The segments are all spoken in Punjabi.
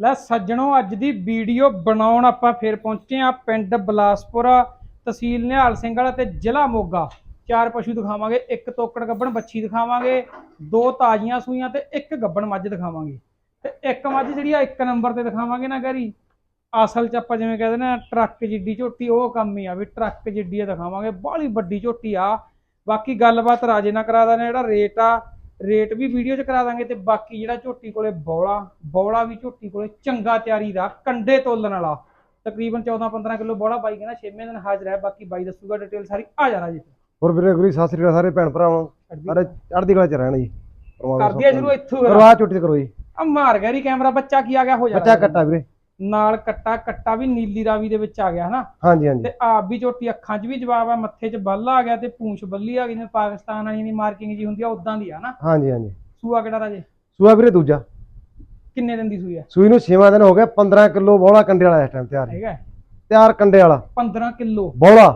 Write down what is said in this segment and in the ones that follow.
ਲੈ ਸੱਜਣੋ, ਅੱਜ ਦੀ ਵੀਡੀਓ ਬਣਾਉਣ ਆਪਾਂ ਫੇਰ ਪਹੁੰਚੇ ਆ ਪਿੰਡ ਬਲਾਸਪੁਰ, ਤਹਿਸੀਲ ਨਿਹਾਲ ਸਿੰਘ ਵਾਲਾ ਤੇ ਜ਼ਿਲ੍ਹਾ ਮੋਗਾ। ਚਾਰ ਪਸ਼ੂ ਦਿਖਾਵਾਂਗੇ, ਇੱਕ ਤੋਕੜ ਗੱਬਣ ਬੱਚੀ ਦਿਖਾਵਾਂਗੇ, ਦੋ ਤਾਜ਼ੀਆਂ ਸੂਈਆਂ ਤੇ ਇੱਕ ਗੱਬਣ ਮੱਝ ਦਿਖਾਵਾਂਗੇ। ਤੇ ਇੱਕ ਮੱਝ ਜਿਹੜੀ ਆ, ਇੱਕ ਨੰਬਰ ਤੇ ਦਿਖਾਵਾਂਗੇ ਨਾ ਗਰੀ। ਅਸਲ ਚ ਆਪਾਂ ਜਿਵੇਂ ਕਹਿੰਦੇ ਨਾ, ਟਰੱਕ ਜਿੱਡੀ ਝੋਟੀ, ਉਹ ਕੰਮ ਹੀ ਆ ਵੀ ਟਰੱਕ ਜਿੱਡੀ ਆ ਦਿਖਾਵਾਂਗੇ। ਬਾਹਲੀ ਵੱਡੀ ਝੋਟੀ ਆ। ਬਾਕੀ ਗੱਲਬਾਤ ਰਾਜੇ ਨਾਲ ਕਰਾ ਦਾਂਗੇ ਜਿਹੜਾ ਰੇਟ ਆ ਰੇਟ ਵੀ ਵੀਡੀਓ 'ਚ ਕਰਾ ਦਾਂਗੇ ਤੇ ਬਾਕੀ ਜਿਹੜਾ ਝੋਟੀ ਕੋਲੇ ਬੌਲਾ ਬੌਲਾ ਵੀ ਝੋਟੀ ਕੋਲੇ ਚੰਗਾ ਤਿਆਰੀ ਦਾ ਕੰਡੇ ਤੋਲਣ ਵਾਲਾ। ਤਕਰੀਬਨ 14-15 ਕਿਲੋ ਬੌਲਾ ਬਾਈ ਕਹਿੰਦਾ 6ਵੇਂ ਦਿਨ ਹਾਜ਼ਰ ਹੈ ਬਾਕੀ ਬਾਈ ਦੱਸੂਗਾ ਡਿਟੇਲ ਸਾਰੀ ਆ ਜਾਣਾ ਜੀ ਹੋਰ ਵੀਰੇ ਗੁਰੀ ਸਤਿ ਸ੍ਰੀ ਅਕਾਲ ਸਾਰੇ ਭੈਣ ਭਰਾਵਾਂ। ਸਾਰੇ ਚੜ੍ਹਦੀ ਕਲਾ ਚ ਰਹਿਣ ਜੀ। ਕਰਦੀ ਆ ਸ਼ੁਰੂ ਇੱਥੋਂ। ਕਰਵਾ ਤੇ ਕਰੋ ਜੀ। ਆ ਮਾਰ ਗਿਆ ਰੀ ਕੈਮਰਾ ਬੱਚਾ ਕੀ ਆ ਗਿਆ ਹੋ ਬੱਚਾ ਜਾਣਾ ਕੱਟਾ ਵੀਰੇ। ਨਾਲ ਕੱਟਾ ਕੱਟਾ ਵੀ ਨੀਲੀ ਰਾਵੀ ਦੇ ਵਿੱਚ ਆ ਗਿਆ ਹਨਾ? ਹਾਂਜੀ ਹਾਂਜੀ। ਤੇ ਆਪ ਵੀ ਝੋਟੀ ਅੱਖਾਂ 'ਚ ਵੀ ਜਵਾਬ ਆ ਮੱਥੇ 'ਚ ਬੱਲ ਆ ਗਿਆ ਤੇ ਪੂੰਛ ਬੱਲੀ ਆ ਗਈ ਜਿਵੇਂ ਪਾਕਿਸਤਾਨ ਵਾਲੀ ਦੀ ਮਾਰਕਿੰਗ ਜੀ ਹੁੰਦੀ ਆ ਉਦਾਂ ਦੀ ਆ ਨਾ ਹਾਂਜੀ ਹਾਂਜੀ। ਸੂਆ ਕਿਹੜਾ ਰਾਜੇ? ਸੂਆ ਵੀਰੇ ਦੂਜਾ। ਕਿੰਨੇ ਦਿਨ ਦੀ ਸੂਈ ਆ? ਸੂਈ ਨੂੰ 6ਵਾਂ ਦਿਨ ਹੋ ਗਿਆ 15 ਕਿਲੋ ਬੋਲਾ ਕੰਡੇ ਵਾਲਾ ਇਸ ਟਾਈਮ ਤਿਆਰ। ਹੈਗਾ? ਤਿਆਰ ਕੰਡੇ ਵਾਲਾ। 15 ਕਿਲੋ। ਬੋਲਾ।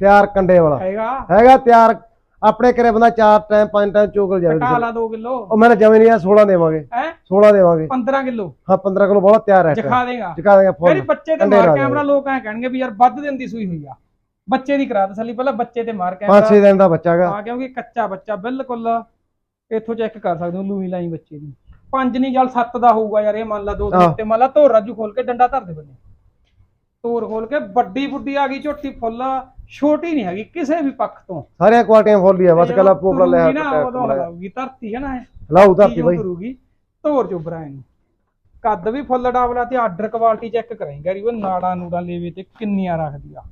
ਤਿਆਰ ਕੰਡੇ ਵਾਲਾ। ਹੈਗਾ? ਹੈਗਾ ਤਿਆਰ ਆਪਣੇ ਘਰੇ ਬੰਦਾ ਚਾਰ ਟਾਈਮ ਪੰਜ ਟਾਈਮ ਚੋਕਲ ਜਾਵੇ ਘਟਾ ਲਾ 2 ਕਿਲੋ। ਉਹ ਮੈਨੇ ਜਮੇ ਨਹੀਂ ਆ 16 ਦੇਵਾਂਗੇ। ਹੈ? 16 ਦੇਵਾਂਗੇ। 15 ਕਿਲੋ। ਹਾਂ 15 ਕਿਲੋ ਬੋਲਾ ਤਿਆਰ ਹੈ। ਦਿਖਾ ਦੇਗਾ। ਚੁਕਾ ਦੇਗਾ ਮੇਰੀ ਫੁੱਲ ਬੱਚੇ ਤੇ ਮਾਰ ਕੈਮਰਾ। ਲੋਕ ਐ ਕਹਿਣਗੇ ਵੀ ਯਾਰ ਵੱਧ ਦਿਨ ਦੀ ਸੂਈ ਹੋਈ ਆ। ਬੱਚੇ ਦੀ ਕਰਾ ਤਸੱਲੀ ਪਹਿਲਾਂ ਬੱਚੇ ਤੇ ਮਾਰ ਕੈਮਰਾ। ਦਿਨ ਦਾ ਬੱਚਾ ਹੈਗਾ। ਆ ਕਿਉਂਕਿ ਕੱਚਾ ਬੱਚਾ ਬਿਲਕੁਲ ਇੱਥੋਂ ਚੈੱਕ ਕਰ ਸਕਦੇ ਹੋ ਲੂਈ ਲਾਈ ਬੱਚੇ ਦੀ। ਪੰਜ ਨਹੀਂ ਜਲ ਸੱਤ ਦਾ ਹੋਊਗਾ ਯਾਰ ਇਹ ਮੰਨ ਲਾ ਦੋ। ਤੇ ਮੰਨ ਲਾ ਧੋਰ ਰਾਜੂ ਖੋਲ ਕੇ ਡੰਡਾ ਧਰ ਦੇ ਬੰਨੇ ਧੋਰ ਖੋਲ ਕੇ ਵੱਡੀ ਬੁੱਢੀ ਆ ਗਈ ਝੋਟੀ ਫੁੱਲ। ਛੋਟੀ ਨਹੀਂ ਹੈਗੀ ਕਿਸੇ ਵੀ ਪੱਖ ਤੋਂ। ਸਾਰੀਆਂ ਕੁਆਲਟੀਆਂ ਫੁੱਲ ਹੀ ਆ ਬਸ ਕੱਲਾ ਪੋਪਲਾ ਲੈ ਉਦੋਂ ਹਲਾਊਗੀ ਧਰਤੀ ਹੈ ਨਾ ਇਹ। ਲਾਉ ਧਰਤੀ ਬਾਈ। ਕਰੂਗੀ ਧੋਰ ਚੁੱਬਰਾ ਇਹਨੂੰ ਕੱਦ ਵੀ ਫੁੱਲ ਡਾਵਲਾ ਤੇ ਆਰਡਰ ਕੁਆਲਿਟੀ ਚੈੱਕ ਕਰਾਂਗੇ ਉਹ ਨਾੜਾਂ ਨੂੜਾਂ ਲੇਵੇ ਤੇ ਕਿੰਨੀਆਂ ਰੱਖਦੀ ਆ।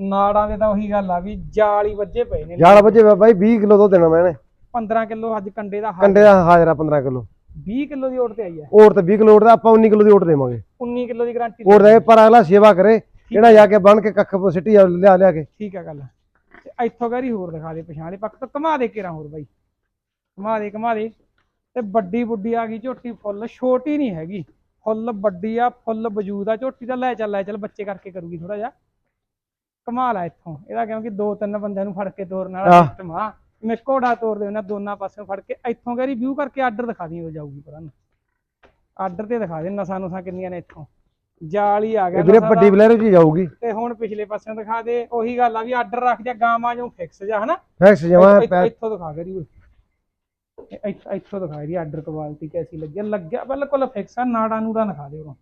ਨਾੜਾਂ ਦੇ ਤਾਂ ਉਹੀ ਗੱਲ ਆ ਵੀ ਜਾਲ ਹੀ ਵੱਜੇ ਪਏ ਨੇ। ਯਾਰ ਵਜੇ ਬਾਈ 20 ਕਿਲੋ ਤੋਂ ਦੇਣਾ ਮੈਂ ਨੇ 15 ਕਿਲੋ ਅੱਜ ਕੰਡੇ ਦਾ ਕੰਡੇ ਦਾ ਹਾਜ਼ਰਾ 15 ਕਿਲੋ। 20 ਕਿਲੋ ਦੀ ਓਟ ਤੇ ਆਈ ਹੈ ਔਰ ਤੇ 20 ਕਿਲੋ ਔਰ ਦਾ ਆਪਾਂ 19 ਕਿਲੋ ਦੀ ਔਰ ਦੇਵਾਂਗੇ। 19 ਕਿਲੋ ਦੀ ਗਾਰੰਟੀ ਔਰ ਦੇ ਪਰ ਅਗਲਾ ਸੇਵਾ ਕਰੇ ਜਿਹੜਾ ਜਾ ਕੇ ਬਣ ਕੇ ਕੱਖ ਸਿੱਟੀ ਜਾ- ਲਿਆ ਲਿਆ ਕੇ। ਠੀਕ ਆ ਗੱਲ। ਤੇ ਇੱਥੋਂ ਗਰੀ ਹੋਰ ਦਿਖਾ ਦੇ ਪਛਾਣ। ਦੇ ਪੱਕ ਤੋਂ ਕਮਾ ਦੇ ਕੇਰਾ ਹੋਰ ਬਾਈ। ਕਮਾ ਦੇ ਕਮਾ ਦੇ। ਤੇ ਵੱਡੀ ਬੁੱਢੀ ਆ ਗਈ ਝੋਟੀ ਫੁੱਲ ਛੋਟੀ ਨਹੀਂ ਹੈਗੀ। ਫੁੱਲ ਵੱਡੀ ਆ ਫੁੱਲ ਵਜੂਦ ਆ। ਝੋਟੀ ਦਾ ਲੈ ਚੱਲ ਲੈ ਚੱਲ ਬੱਚੇ ਕਰਕੇ ਕਰੂਗੀ ਥੋੜਾ ਜਿਹਾ। ਕਮਾਲ ਆ ਇੱਥੋਂ। ਇਹਦਾ ਕਿਉਂਕਿ ਦੋ ਤਿੰਨ ਬੰਦਿਆਂ ਨੂੰ ਫੜ ਕੇ ਤੋਰਨ ਵਾਲਾ। ਸਿਸਟਮ ਆ। ਮੈਂ ਘੋੜਾ ਤੋਰਦੇ ਉਹਨਾਂ ਦੋਨਾਂ ਪਾਸਿਓਂ ਫੜ ਕੇ। ਇੱਥੋਂ ਗਰੀ ਵਿਊ ਕਰਕੇ ਆਰਡਰ ਦਿਖਾ ਦੀ ਉਹ ਜਾਊਗੀ ਪਰਾਂ ਨੂੰ। ਆਰਡਰ ਤੇ ਦਿਖਾ ਦੇ ਨਸਾਂ ਨੁਸਾਂ ਕਿੰਨੀਆਂ ਨੇ ਇੱਥੋਂ। ਜਾਲ ਹੀ ਆ ਗਿਆ ਇਹ ਵੀਰੇ ਦਾ। ਵੱਡੀ ਬਲੈਰੋ ਜੀ ਜਾਊਗੀ। ਤੇ ਹੁਣ ਪਿਛਲੇ ਪਾਸਿਓਂ ਦਿਖਾ ਦੇ ਉਹੀ ਗੱਲ ਆ ਵੀ ਆਰਡਰ ਰੱਖ ਜਾ ਗਾਵਾਂ ਜੋ ਫਿਕਸ ਜਾ ਹਨਾ? ਫੈਕਸ ਜਮਾ ਇੱਥੋਂ- ਦਿਖਾ ਓਏ ਇਹ ਇੱਥ- ਦਿਖਾ ਰਹੀ ਆਰਡਰ ਕੁਆਲਿਟੀ ਕੈਸੀ ਲੱਗੀ ਆ? ਲੱਗਿਆ ਬਿਲਕੁਲ ਫਿਕਸ ਆ ਨਾੜਾ ਨੂੜਾ ਦਿਖਾ ਦੇ ਉਰੋਂ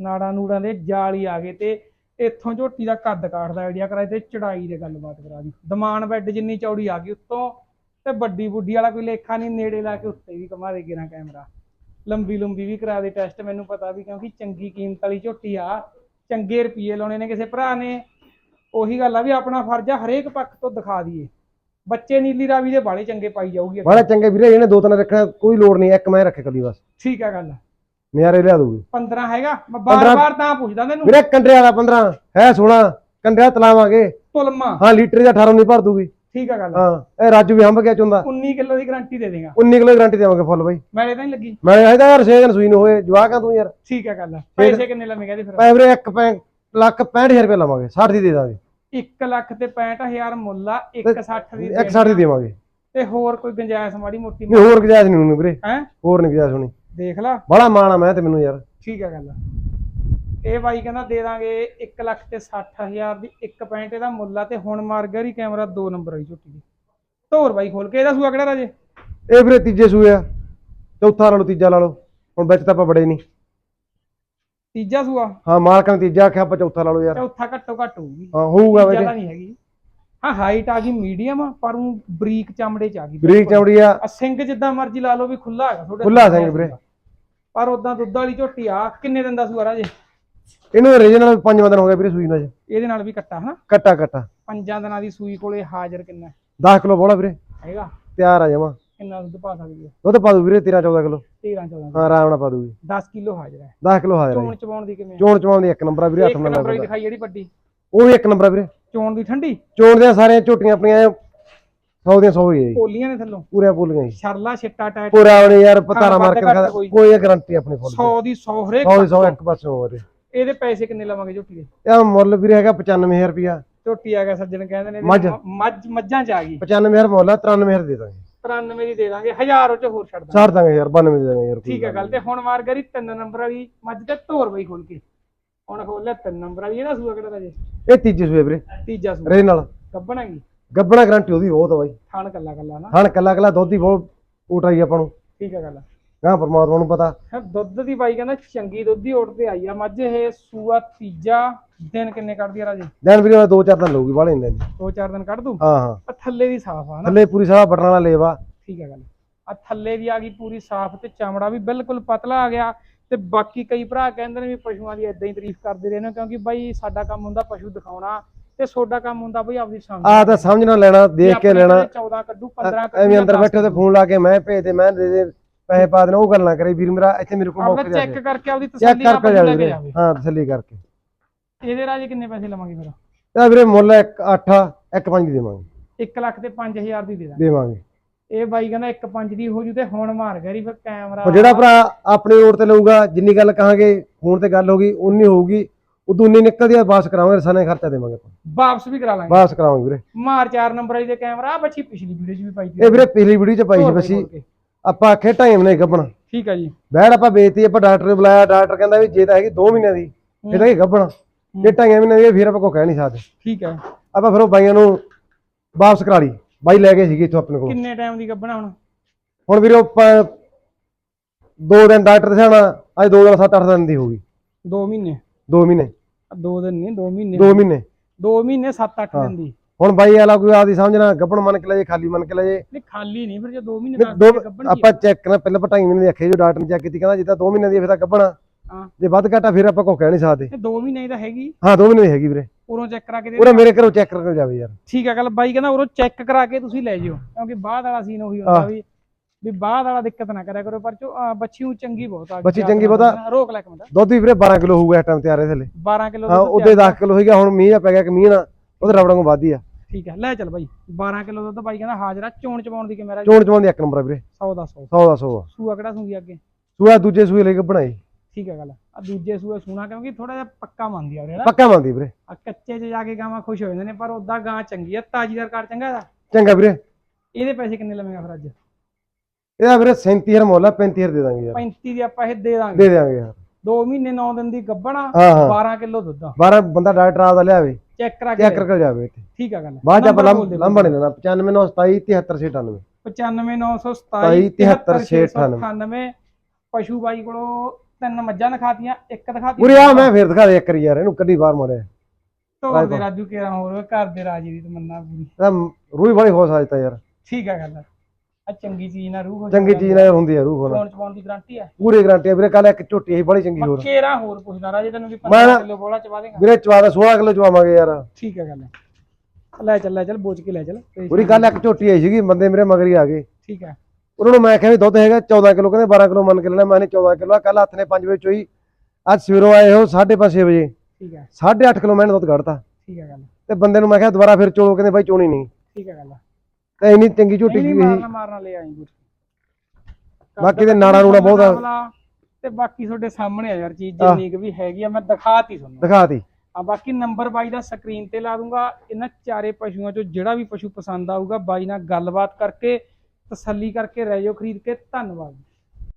ਨਾੜਾ ਨੂੜਾਂ ਦੇ ਜਾਲ ਹੀ ਆ ਗਏ ਤੇ ਇੱਥੋਂ ਝੋਟੀ ਦਾ ਕੱਦ ਕਾਠ ਦਾ ਆਈਡੀਆ ਕਰਾਏ ਤੇ ਚੜਾਈ ਦੇ ਗੱਲਬਾਤ ਕਰਾ ਦੀ। ਦਮਾਨ ਬੈੱਡ ਜਿੰਨੀ ਚੌੜੀ ਆ ਗਈ ਉੱਤੋਂ ਤੇ ਵੱਡੀ ਬੁੱਢੀ ਵਾਲਾ ਕੋਈ ਲੇਖਾ ਨਹੀਂ ਨੇੜੇ ਲਾ ਕੇ ਉੱਤੇ ਵੀ ਕਮਾ ਦੇ ਗਿਰਾਂ ਕੈਮਰਾ। ਲੰਬੀ ਲੰਬੀ ਵੀ ਕਰਾ ਦੇ ਟੈਸਟ ਮੈਨੂੰ ਪਤਾ ਵੀ ਕਿਉਂਕਿ ਚੰਗੀ ਕੀਮਤ ਵਾਲੀ ਝੋਟੀ ਆ ਚੰਗੇ ਰੁਪਏ ਲਾਉਣੇ ਨੇ ਕਿਸੇ ਭਰਾ ਨੇ। ਉਹੀ ਗੱਲ ਆ ਵੀ ਆਪਣਾ ਫਰਜ਼ ਆ ਹਰੇਕ ਪੱਖ ਤੋਂ ਦਿਖਾ ਦਈਏ। ਬੱਚੇ ਨੀਲੀ ਰਾਵੀ ਦੇ ਬਾਲੇ ਚੰਗੇ ਪਾਈ ਜਾਊਗੀ। ਬੜਾ ਚੰਗੇ ਵੀਰੇ ਇਹਨੇ ਦੋ ਤਿੰਨ ਰੱਖਣਾ ਕੋਈ ਲੋੜ ਨਹੀਂ ਇੱਕ ਮੈਂ ਰੱਖੇ ਕੱਲੀ ਬਸ। ਠੀਕ ਆ ਗੱਲ। ਨਿਆਰੇ ਲਿਆ ਦੂਗੀ 15 ਹੈਗਾ ਮੈਂ ਬਾਰ-ਬਾਰ ਤਾਂ ਪੁੱਛਦਾ ਤੈਨੂੰ। ਵੀਰੇ ਕੰਡੇ ਵਾਲਾ 15 ਹੈ 16 ਕੰਡੇ ਵਾਲਾ ਤਲਾਵਾਂਗੇ। ਤੁਲਮਾ। ਹਾਂ ਲੀਟਰ ਦਾ 18 ਨਹੀਂ ਭਰ ਦੂਗੀ ਠੀਕ ਆ ਗੱਲ। ਹਾਂ ਇਹ ਰਾਜੂ ਵੀ ਹੰਬ ਗਿਆ ਚੁੰਦਾ। 19 ਕਿਲੋ ਦੀ ਗਾਰੰਟੀ ਦੇ ਦੇਗਾ। 19 ਕਿਲੋ ਗਾਰੰਟੀ ਦੇਵਾਂਗੇ ਫੁੱਲ ਬਾਈ। ਮੈਲੇ ਤਾਂ ਨਹੀਂ ਲੱਗੀ। ਮੈਂ ਇਹਦਾ ਯਾਰ 6 ਦਿਨ ਸੂਈ ਨੂੰ ਹੋਏ ਜਵਾਕਾਂ ਤੂੰ ਯਾਰ। ਠੀਕ ਆ ਗੱਲ ਪੈਸੇ ਕਿੰਨੇ ਲਵੇਂਗਾ ਇਹਦੇ ਫਿਰ? ਪੈ ਵੀਰੇ 1 ਲੱਖ 65000 ਰੁਪਏ ਲਵਾਂਗੇ 60 ਦੀ ਦੇ ਦਾਂਗੇ। 1 ਲੱਖ ਤੇ 65000 ਮੁੱਲ ਆ 160 ਦੀ 160 ਦੀ ਦੇਵਾਂਗੇ। ਤੇ ਹੋਰ ਕੋਈ ਗੁੰਜਾਇਸ਼ ਮਾੜੀ ਮੋਟੀ ਨਹੀਂ ਹੋਰ ਗੁਜਾਇਸ਼ ਨਹੀਂ ਮੈਨੂੰ ਵੀਰੇ। ਹੈ? ਹੋਰ ਨਹੀਂ ਗੁਜਾਇਸ਼ ਹੋਣੀ। ਦੇਖ ਲਾ। ਬੜਾ ਮਾਣ ਆ ਮੈਂ ਤੇ ਮੈਨੂੰ ਯਾਰ। ਠੀਕ ਆ ਗੱਲ ਇਹ ਬਾਈ ਕਹਿੰਦਾ ਦੇ ਦਾਂਗੇ 1 ਲੱਖ ਤੇ 60000 ਦੀ 1.65 ਇਹਦਾ ਮੁੱਲ ਆ ਤੇ ਹੁਣ ਮਾਰ ਗਿਆ ਰੀ ਕੈਮਰਾ 2 ਨੰਬਰ ਆਈ ਝੋਟੀ ਦੀ। ਧੋਰ ਬਾਈ ਖੋਲ ਕੇ ਇਹਦਾ ਸੂਆ ਕਿਹੜਾ ਰਾਜੇ? ਇਹ ਵੀਰੇ ਤੀਜੇ ਸੂਏ ਆ ਚੌਥਾ ਲਾ ਲਓ ਤੀਜਾ ਲਾ ਲਓ ਹੁਣ ਵਿੱਚ ਤਾਂ ਆਪਾਂ ਬੜੇ ਨਹੀਂ। ਤੀਜਾ ਸੂਆ? ਹਾਂ ਮਾਲਕਾਂ ਨੇ ਤੀਜਾ ਆਖਿਆ ਆਪਾਂ ਚੌਥਾ ਲਾ ਲਓ ਯਾਰ। ਚੌਥਾ ਘੱਟੋ ਘੱਟ ਹੋਊਗੀ। ਹਾਂ ਹੋਊਗਾ ਵੀਰੇ ਜ਼ਿਆਦਾ ਨਹੀਂ ਹੈਗੀ। ਹਾਂ ਹਾਈਟ ਆ ਗਈ ਮੀਡੀਅਮ ਪਰ ਉਹ ਬਰੀਕ ਚਮੜੇ ਚ ਆ ਗਈ। ਬਰੀਕ ਚੌੜੀ ਆ। ਆ ਸਿੰਘ ਜਿੱਦਾਂ ਮਰਜ਼ੀ ਲਾ ਲਓ ਵੀ ਖੁੱਲਾ ਹੈਗਾ ਤੁਹਾਡੇ ਖੁੱਲਾ ਸਿੰਘ ਵੀਰੇ। ਪਰ ਉਦਾਂ ਦੁੱਧ ਵਾਲੀ ਝੋਟੀ ਆ ਕਿੰਨੇ ਦਿਨ ਦਾ ਸੂਆ ਰਾਜੇ? ਇਹਨੂੰ ਰੀਜਨ ਨਾਲ ਪੰਜ ਦਿਨ ਹੋ ਗਏ ਵੀਰੇ ਸੂਈ ਨਾਲ। ਇਹਦੇ ਨਾਲ ਵੀ ਕੱਟਾ ਹਨਾ? ਕੱਟਾ ਕੱਟਾ। ਪੰਜਾਂ ਦਿਨਾਂ ਦੀ ਸੂਈ ਕੋਲੇ ਹਾਜ਼ਰ ਕਿੰਨਾ ਹੈ? 10 ਕਿਲੋ ਬੋਲਾ ਵੀਰੇ। ਹੈਗਾ? ਤਿਆਰ ਆ ਜਾਵਾਂ ਕਿੰਨਾ ਦੁੱਧ ਪਾ ਸਕਦੀ ਹੈ? ਦੁੱਧ ਪਾ ਦੂ ਵੀਰੇ 13 14 ਕਿਲੋ। 13 14 ਹਾਂ ਆਰਾਮ ਨਾਲ ਪਾ ਦੂਗੀ 10 ਕਿਲੋ ਹਾਜ਼ਰ ਹੈ। 10 ਕਿਲੋ ਹਾਜ਼ਰ ਆ ਚੋਣ ਜੀ ਚਵਾਉਣ ਦੀ ਕਿਵੇਂ ਚੋਣ ਚਵਾਉਣ ਦੀ ਇੱਕ ਨੰਬਰ ਆ ਵੀਰੇ 8 ਇੱਕ ਨੰਬਰ ਨੰਬਰ ਹੀ ਦਾ ਦਿਖਾਈ ਜਿਹੜੀ ਵੱਡੀ। ਉਹ ਵੀ ਇੱਕ ਨੰਬਰ ਆ ਵੀਰੇ। ਚੋਣ ਦੀ ਠੰਡੀ? ਚੋਣ ਦੀਆਂ ਸਾਰੀਆਂ ਝੋਟੀਆਂ ਆਪਣੀਆਂ 100 ਦੀਆਂ 100 ਹੀ ਆ ਜੀ। ਪੋਲੀਆਂ ਨੇ ਥੱਲੋਂ? ਪੂਰੀਆਂ ਪੂਲੀਆਂ ਜੀ। ਸ਼ਰਲਾ ਛਿੱਟਾ ਟਾਇਟ। ਪੂਰਾ ਉਹਨੇ ਯਾਰ ਪਤਾਰਾ ਮਾਰ ਕੇ ਦਿਖਾ ਕੋਈ। ਗਾਰੰਟੀ ਆਪਣੀ ਫੁੱਲ 100 ਦੀ 100 ਹਰੇਕ 100 100 ਇੱਕ ਪਾਸੋਂ ਹੋਰ ਇਹਦੇ ਪੈਸੇ ਕਿੰਨੇ ਲਵਾਂਗੇ ਝੋਟੀ ਦੇ? ਇਹ ਮੁੱਲ ਵੀਰੇ ਹੈਗਾ 95000 ਰੁਪਿਆ ਝੋਟੀ ਆ ਗਿਆ ਸੱਜਣ ਕਹਿੰਦੇ ਨੇ ਮੱਝ। ਮੱਝ ਮੱਝਾਂ ਚ ਆ ਗਈ। 95000 ਮੁੱਲ ਆ 93000 ਦੇ ਦਾਂਗੇ। 93 ਦੀ ਦੇ ਦਾਂਗੇ 1000 ਉਹ ਚ ਹੋਰ ਛੱਡ ਦਾਂਗੇ। ਛੱਡ ਦਾਂਗੇ ਯਾਰ 92 ਦੇ ਦਾਂਗੇ ਯਾਰ ਕੋਈ ਠੀਕ ਹੈ ਗੱਲ ਤੇ ਹੁਣ ਮਾਰ ਗਰੀ ਤਿੰਨ ਨੰਬਰ ਵਾਲੀ ਮੱਝ ਤੇ ਧੋਰ ਬਈ ਖੋਲ ਕੇ। ਹੁਣ ਖੋਲ ਲਿਆ ਤਿੰਨ ਨੰਬਰ ਵਾਲੀ ਇਹਦਾ ਸੂਆ ਕਿਹੜਾ ਰਾਜੇ ਇਹ ਤੀਜੇ ਸੂਏ ਵੀਰੇ ਤੀਜਾ ਸੂਆ। ਰੇ ਨਾਲ। ਗੱਬਣਾਗੀ ਗੱਬਣਾ ਗਰੰਟੀ ਉਹਦੀ ਬਹੁਤ ਆ ਬਾਈ। ਥਾਣ ਕੱਲਾ ਕੱਲਾ ਨਾ। ਹਣ ਕੱਲਾ ਕੱਲਾ ਦੁੱਧ ਹੀ ਬਹੁਤ ਉਟਾਈ ਆਪਾਂ ਨੂੰ। ਠੀਕ ਹੈ ਗੱਲ ਗਾਂ ਪਰਮਾਤਮਾ ਨੂੰ ਪਤਾ। ਹੈ ਦੁੱਧ ਦੀ ਬਾਈ ਕਹਿੰਦਾ ਚੰਗੀ ਦੁੱਧ ਦੀ ਓਟ ਤੇ ਆਈ ਆ। ਮੱਝ ਇਹ ਸੂਆ ਤੀਜਾ ਦਿਨ ਕਿੰਨੇ ਕੱਢਦੀ ਆ ਰਾਜੇ? ਦਿਨ ਵੀਰੇ ਦੋ ਚਾਰ ਦਿਨ ਲਊਗੀ ਵਾਲੇ ਇੰਨੇ ਦੋ। ਚਾਰ ਦਿਨ ਕੱਢ ਦੂ ਹਾਂ ਹਾਂ। ਆ ਥੱਲੇ ਦੀ ਸਾਫ਼ ਆ ਨਾ। ਥੱਲੇ ਪੂਰੀ ਸਾਰਾ ਬਟਨਾਂ ਵਾਲਾ ਲੇਵਾ। ਠੀਕ ਹੈ ਗੱਲ। ਆ ਥੱਲੇ ਦੀ ਆ ਗਈ ਪੂਰੀ ਸਾਫ਼ ਤੇ ਚਮੜਾ ਵੀ ਬਿਲਕੁਲ ਪਤਲਾ ਆ ਗਿਆ। ਤੇ ਬਾਕੀ ਕਈ ਭਰਾ ਕਹਿੰਦੇ ਨੇ ਵੀ ਪਸ਼ੂਆਂ ਦੀ ਇਦਾਂ ਹੀ ਤਾਰੀਫ ਕਰਦੇ ਰਹੇ ਨੇ ਕਿਉਂਕਿ ਬਾਈ ਸਾਡਾ ਕੰਮ ਹੁੰਦਾ ਪਸ਼ੂ ਦਿਖਾਉਣਾ ਤੇ ਤੁਹਾਡਾ ਕੰਮ ਹੁੰਦਾ ਬਈ ਆਪਦੀ ਸਮਝ ਆ ਤਾਂ ਸਮਝਣਾ ਲੈਣਾ ਦੇਖ ਕੇ ਲੈਣਾ। ਘਰੇ 14 ਕੱਢੂ 15 ਕੱਢੂ ਐਵੇਂ ਅੰਦਰ 10 ਬੈਠੇ ਤੇ ਫੋਨ ਲਾ ਕੇ ਮੈਂ ਭੇਜ ਦੇ ਮੈਂ ਦੇ ਦੇ। ਪੈਸੇ ਪਾ ਦੇਣਾ ਉਹ ਗੱਲ ਨਾ ਕਰੇ। ਵੀਰ ਮੇਰਾ ਇੱਥੇ ਮੇਰੇ ਕੋਲ ਆਪਣਾ ਮੌਕੇ ਜਾ ਚੈੱਕ ਕਰਕੇ ਆਪਦੀ ਚੈੱਕ ਤਸੱਲੀ ਨਾਲ ਕਰਕੇ ਪਸ਼ੂ ਜਾ ਲੈ ਕੇ ਵੀਰੇ। ਜਾਵੇ। ਹਾਂ ਤਸੱਲੀ ਕਰਕੇ। ਇਹਦੇ ਰਾਜੇ ਕਿੰਨੇ ਪੈਸੇ ਲਵਾਂਗੇ ਫਿਰ? ਇਹਦਾ ਵੀਰੇ ਮੁੱਲ 1 8 1 5 ਦੀ ਦੇਵਾਂਗੇ। 1 ਲੱਖ ਤੇ 5000 ਦੀ ਦੇ ਦਾਂਗੇ। ਦੇਵਾਂਗੇ। ਇਹ ਬਾਈ ਕਹਿੰਦਾ 1 5 ਦੀ ਹੋ ਜੂ ਤੇ ਹੁਣ ਮਾਰ ਗਰੀ ਫਿਰ ਕੈਮਰਾ। ਉਹ ਜਿਹੜਾ ਭਰਾ ਆਪਣੀ ਓਰ ਤੇ ਲਊਗਾ ਜਿੰਨੀ ਗੱਲ ਕਹਾਂਗੇ ਫੋਨ ਤੇ ਗੱਲ ਹੋਗੀ ਉਨੀ ਹੋਊਗੀ। ਉਦੋਂ ਉਨੀ ਨਿਕਲਦੀ ਆ ਵਾਪਸ ਕਰਾਵਾਂਗੇ ਰਸਾਨੇ ਖਰਚਾ ਦੇਵਾਂਗੇ ਆਪਾਂ। ਵਾਪਸ ਵੀ ਕਰਾ ਲਾਂਗੇ। ਵਾਪਸ ਕਰਾਵਾਂਗੇ ਵੀਰੇ। ਮਾਰ 4 ਨੰਬਰ ਵਾਲੀ ਦੇ ਕੈਮਰਾ ਆ ਬੱਚੀ ਪਿਛਲੀ ਵੀਡੀਓ 'ਚ ਵੀ ਪਾਈ ਸੀ। ਇਹ ਵੀਰੇ ਪਿਛਲੀ ਵੀਡੀਓ ਚ ਪਾਈ ਸੀ ਬੱਸੀ। ਆਪਾਂ ਆਖੇ ਟਾਈਮ ਨਹੀਂ ਗੱਬਣਾ ਠੀਕ ਆ ਜੀ। ਬੈੜ ਆਪਾਂ ਵੇਚਤੀ ਆਪਾਂ ਡਾਕਟਰ ਨੂੰ ਬੁਲਾਇਆ ਡਾਕਟਰ ਕਹਿੰਦਾ ਵੀ ਜੇ ਤਾਂ ਹੈਗੀ 2 ਮਹੀਨਿਆਂ ਦੀ ਇਹ ਤਾਂ ਕੀ ਗੱਬਣਾ ਜੇ ਢਾਈਆਂ ਮਹੀਨਿਆਂ ਦੀ ਹੈ, ਫਿਰ ਆਪਾਂ ਕੋ ਕਹਿ ਨਹੀਂ ਸਕਦੇ। ਠੀਕ ਹੈ ਆਪਾਂ ਫਿਰ ਉਹ ਬਾਈਆਂ ਨੂੰ ਵਾਪਸ ਕਰਾ ਲਈ। ਬਾਈ ਲੈ ਗਏ ਸੀਗੇ ਇੱਥੋਂ ਆਪਣੇ ਕੋਲ। ਕਿੰਨੇ ਟਾਈਮ ਦੀ ਗੱਬਣਾ ਹੁਣ? ਹੁਣ ਵੀਰੇ ਉਹ ਪ- ਦੋ ਦਿਨ ਡਾਕਟਰ ਦਿਖਾਣਾ ਅੱਜ ਦੋ ਦਿਨ 7-8 ਦਿਨ ਦੀ ਹੋਊਗੀ 2 ਮਹੀਨੇ। 2 ਮਹੀਨੇ। 2 ਦਿਨ ਨਹੀਂ 2 ਮਹੀਨੇ। 2 ਮਹੀਨੇ। 2 ਮਹੀਨੇ 7-8 ਦਿਨ ਦੀ। ਹੁਣ ਬਾਈ ਵਾਲਾ ਕੋਈ ਆਦੀ ਸਮਝਣਾ ਗੱਬਣ ਮੰਨ ਕੇ ਲੈ ਜੇ ਖਾਲੀ ਮੰਨ ਕੇ ਲੈ ਜੇ। ਨਹੀਂ ਖਾਲੀ ਨਹੀਂ ਫਿਰ ਜੇ 2 ਮਹੀਨੇ ਤੱਕ ਦੋ ਗੱਬਣ ਆਪਾਂ ਚੈੱਕ ਕਰਨਾ ਪਹਿਲਾਂ ਪਟਾਈ ਮਹੀਨੇ ਦੀ ਆਖੇ ਜੋ ਡਾਕਟਰ ਨੇ ਚੈੱਕ ਕੀਤੀ ਕਹਿੰਦਾ ਜਿੱਦਾਂ 2 ਮਹੀਨੇ ਦੀ ਫਿਰ ਤਾਂ ਗੱਬਣਾ ਹਾਂ। ਜੇ ਵੱਧ ਘਟਾ ਫਿਰ ਆਪਾਂ ਕੋ ਕਹਿ ਨਹੀਂ ਸਕਦੇ। ਇਹ 2 ਮਹੀਨੇ ਦੀ ਤਾਂ ਹੈਗੀ। ਹਾਂ 2 ਮਹੀਨੇ ਦੀ ਹੈਗੀ ਵੀਰੇ। ਉਰੋਂ ਚੈੱਕ ਕਰਾ ਕੇ ਦੇ ਪੂਰਾ ਮੇਰੇ ਘਰੋਂ ਚੈੱਕ ਕਰਕੇ ਜਾਵੇ ਯਾਰ। ਠੀਕ ਹੈ ਗੱਲ ਬਾਈ ਕਹਿੰਦਾ ਉਰੋਂ ਚੈੱਕ ਕਰਾ ਕੇ ਤੁਸੀਂ ਲੈ ਜਿਓ ਕਿਉਂਕਿ ਬਾਅਦ ਵਾਲਾ ਸੀਨ ਉਹੀ ਹੁੰਦਾ। ਵੀ ਵੀ ਬਾਅਦ ਵਾਲਾ ਦਿੱਕਤ ਨਾ ਕਰਿਆ ਕਰੋ ਪਰ ਚੋ ਬੱਚੀ ਨੂੰ ਚੰਗੀ ਬਹੁਤ ਆ ਬੱਚੀ ਚੰਗੀ ਬਹੁਤ ਆ। ਰੋਕ ਲੈ ਇੱਕ ਮਿੰਟ ਦੁੱਧ ਵੀ ਵੀਰੇ 12 ਕਿਲੋ ਹੋਊਗਾ ਇਸ ਟਾਈਮ ਤਿਆਰ ਹੈ ਥੱਲੇ। 12 ਕਿਲੋ ਹਾਂ ਉਹਦੇ 10 ਕਿਲੋ ਹੋਈਗਾ ਹੁਣ ਮੀਂਹ ਆ ਪੈ ਗਿਆ ਕਿ ਮੀਂਹ ਨਾ ਉਹਦੇ ਰਬੜਾਂ ਨੂੰ ਵਾਧੀ ਆ। ਠੀਕ ਹੈ ਲੈ ਚੱਲ ਬਾਈ 12 ਕਿਲੋ ਦੁੱਧ ਬਾਈ ਕਹਿੰਦਾ ਹਾਜ਼ਰਾ ਚੋਣ ਚਵਾਉਣ ਦੀ ਕਿਵੇਂ ਚੋਣ ਚੋਣ ਦੀ ਇੱਕ ਨੰਬਰ ਆ ਵੀਰੇ। 100 ਦਾ 100 100 ਦਾ 100 ਆ। ਸੂਆ ਕਿਹੜਾ ਸੂਗੀ ਅੱਗੇ? ਸੂਆ ਦੂਜੇ ਸੂਏ ਲੈ ਕੇ ਬਣਾਈ ਠੀਕ ਹੈ ਗੱਲ ਆ ਦੂਜੇ ਸੂਏ ਸੂਣਾ ਕਿਉਂਕਿ ਥੋੜਾ ਜਿਹਾ ਪੱਕਾ ਮੰਨਦੀ ਆ ਨਾ। ਪੱਕਾ ਮੰਨਦੀ ਵੀਰੇ। ਆ ਕੱਚੇ 'ਚ ਜਾ ਕੇ ਗਾਵਾਂ ਖੁਸ਼ ਹੋ ਜਾਂਦੇ ਨੇ ਪਰ ਉਦਾਂ ਗਾਂ ਚੰਗੀ ਆ ਤਾਜੀਦਾਰ ਕਾਰ ਚੰਗਾ ਇਹਦਾ? ਚੰਗਾ ਵੀਰੇ। ਇਹਦੇ ਪੈਸੇ ਕਿੰਨੇ ਲਵੇਂਗਾ ਫਿਰ ਅੱਜ? ਇਹਦਾ ਵੀਰੇ 37000 ਮੁੱਲ ਆ 35000 ਦੇ ਦਾਂਗੇ ਯਾਰ। 35 ਦੀ ਆਪਾਂ ਇਹ ਦੇ ਦਾਂਗੇ। ਦੇ ਦਿਆਂਗੇ ਯਾਰ। 2 ਮਹੀਨੇ 9 ਦਿਨ ਦੀ ਗੱਬਣਾ ਹਾਂ ਹਾਂ। 12 ਕਿਲੋ ਦੁੱਧ ਆ। 12 ਬੰਦਾ ਡਾਕਟਰ ਆਪਦਾ ਲਿਆਵੇ। ਚੈੱਕ ਕਰਾ ਕੇ ਚੈੱਕ ਜਾਵੇ ਇੱਥੇ। ਠੀਕ ਆ ਗੱਲ ਬਾਅਦ ਚ ਆਪਾਂ ਲੰਬਾ ਨਹੀਂ ਲੈਣਾ। 9597 95927 95997 ਪਸ਼ੂ ਬਾਈ ਕੋਲੋਂ ਤਿੰਨ ਮੱਝਾਂ ਦਿਖਾਤੀਆਂ ਇੱਕ ਦਿਖਾਤੀ। ਉਰੇ ਆ ਮੈਂ ਫੇਰ ਦਿਖਾ ਦੇ ਇੱਕ ਵਾਰੀ ਯਾਰ ਇਹਨੂੰ ਕੱਢੀ ਬਾਹਰ ਮਾਰਿਆ। ਤੋਰ ਦੇ ਰਾਜੂ ਕੇਰਾ ਹੋਰ ਘਰ ਦੇ ਰਾਜੀ ਦੀ ਤਮੰਨਾ ਪੂਰੀ। ਰੂਹ ਬੜੀ ਹੋ ਸਕਦਾ ਯਾਰ। ਠੀਕ ਆ ਗੱਲ ਆ ਚੰਗੀ ਚੀਜ਼ ਨਾ ਰੂਹ ਹੋ ਚੰਗੀ ਚੀਜ਼ ਨਾਲ ਹੁੰਦੀ ਆ ਰੂਹ ਹੋਣਾ ਫੋਨ ਚਵਾਉਣ ਦੀ ਗਾਰੰਟੀ ਆ। ਪੂਰੀ ਗਰੰਟੀ ਆ। ਵੀਰੇ ਕੱਲ ਇੱਕ ਝੋਟੀ ਸੀ ਬੜੀ ਚੰਗੀ ਹੋਰ ਕੇਰਾ ਹੋਰ ਪੁੱਛਦਾ ਰਾਜੇ ਤੈਨੂੰ ਵੀ ਮੈਂ 15 ਕਿਲੋ ਬੋਲਾ ਚਵਾ ਦੇਗਾ। ਵੀਰੇ ਚਵਾ ਦਾ 16 ਕਿਲੋ ਚਵਾਵਾਂਗੇ ਯਾਰ। ਠੀਕ ਆ ਗੱਲ ਲੈ ਚੱਲ ਲੈ ਚੱਲ ਬੋਝ ਕੇ ਲੈ ਚੱਲ। ਪੂਰੀ ਕੱਲ ਇੱਕ ਝੋਟੀ ਆਈ ਸੀਗੀ ਬੰਦੇ ਮੇਰੇ ਮਗਰ ਹੀ ਆ ਗਏ। ਠੀਕ ਆ। ਉਹਨਾਂ ਨੂੰ ਮੈਂ ਕਿਹਾ ਵੀ ਦੁੱਧ ਹੈਗਾ 14 ਕਿਲੋ ਕਹਿੰਦੇ 12 ਕਿਲੋ ਮੰਨ ਕੇ ਲੈਣਾ ਮੈਂ ਨੇ 14 ਕਿਲੋ ਕੱਲ ਹੱਥ ਨੇ 5 ਵਜੇ ਚੋਈ। ਅੱਜ ਸਵੇਰੋਂ ਆਏ ਹੋ 5:30 ਵਜੇ। ਠੀਕ ਆ। 8.5 ਕਿਲੋ ਮੈਂ ਦੁੱਧ ਕੱਢਤਾ। ਠੀਕ ਆ ਗੱਲ ਤੇ ਬੰਦੇ ਨੂੰ ਮੈਂ ਕਿਹਾ ਦੁਬਾਰਾ ਫਿਰ ਚੋਲੋ ਕਹਿੰਦੇ ਬਾਈ ਚੋਣੀ ਨਹੀਂ। ਠੀਕ ਆ ਗੱਲ ਤੇ ਇੰਨੀ ਚੰਗੀ ਝੋਟੀ ਨਹੀਂ ਸੀ ਮਾਰਨਾ ਮਾਰਨਾ ਲੈ ਆਈ ਬੂਟ ਬਾਕੀ ਤੇ ਨਾੜਾ ਨੂੜਾ ਬਹੁਤ ਆ। ਤੇ ਬਾਕੀ ਤੁਹਾਡੇ ਸਾਹਮਣੇ ਆ ਯਾਰ ਚੀਜ਼ ਜਿੰਨੀ ਕੁ ਵੀ ਹੈਗੀ ਆ ਮੈਂ ਦਿਖਾਤੀ ਤੁਹਾਨੂੰ। ਦਿਖਾਤੀ। ਆ ਬਾਕੀ ਨੰਬਰ ਬਾਈ ਦਾ ਸਕਰੀਨ ਤੇ ਲਾ ਦੂੰਗਾ। ਇਹਨਾਂ ਚਾਰੇ ਪਸ਼ੂਆਂ ਚੋਂ ਜਿਹੜਾ ਵੀ ਪਸ਼ੂ ਪਸੰਦ ਆਊਗਾ ਬਾਈ ਨਾਲ ਗੱਲਬਾਤ ਕਰਕੇ ਤਸੱਲੀ ਕਰਕੇ ਰਹਿ ਜਾਓ ਖਰੀਦ ਕੇ। ਧੰਨਵਾਦ।